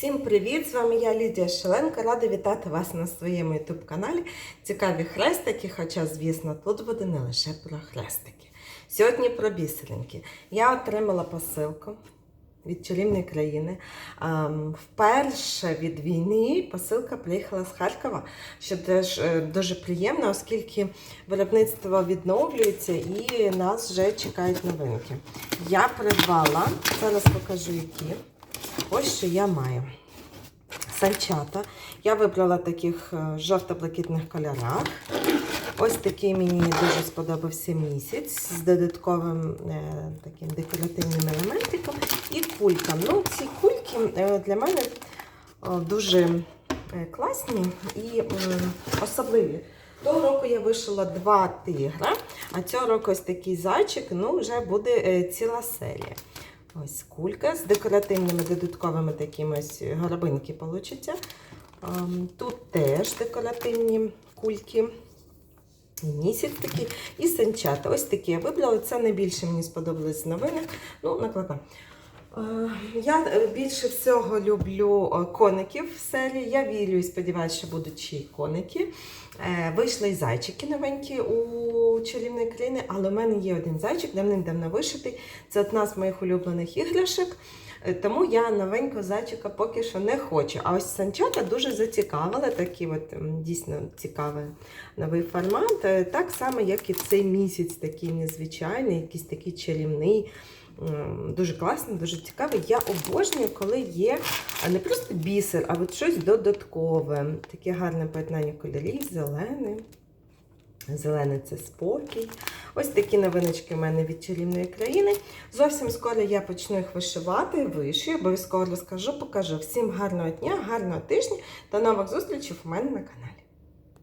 Всім привіт! З вами я Лідія Шеленко. Рада вітати вас на своєму youtube каналі. Цікаві хрестики, хоча, звісно, тут буде не лише про хрестики. Сьогодні про бісеринки. Я отримала посилку від чарівної країни. Ем, Вперше від війни посилка приїхала з Харкова, що теж е, дуже приємно, оскільки виробництво відновлюється і нас вже чекають новинки. Я придбала, зараз покажу які. Ось що я маю. Санчата. Я вибрала таких е, жовто-блакитних кольорах. Ось такий мені дуже сподобався місяць з додатковим е, таким декоративним елементиком і кулькам. Ну, ці кульки е, для мене е, дуже е, класні і е, особливі. Того року я вишила два тигра, а цього року ось такий зайчик, ну вже буде е, ціла серія. Ось кулька з декоративними додатковими такими ось горобинки получаться. Ем, Тут теж декоративні кульки. І місяць такий, і санчата. Ось такі я вибрала. Це найбільше мені сподобалось з новинок. Ну, накладна. Е, Я е, більше всього люблю е, коників в серії. Я вірю і сподіваюся, що будуть ще й коники. Вийшли і зайчики новенькі у чарівної країни, але в мене є один зайчик, давним-давно вишитий. Це одна з моїх улюблених іграшок. Е, Тому я новенького зайчика поки що не хочу. А ось санчата дуже зацікавили, такий от дійсно цікавий новий формат. Е, Так само, як і цей місяць, такий незвичайний, якийсь такий чарівний. Дуже класний, дуже цікавий. Я обожнюю, коли є не просто бісер, а от щось додаткове. Таке гарне поєднання кольорів, зелений. Зелений це спокій. Ось такі новиночки в мене від чарівної країни. Зовсім скоро я почну їх вишивати, вишию, обов'язково розкажу, покажу. Всім гарного дня, гарного тижня та нових зустрічей у мене на каналі.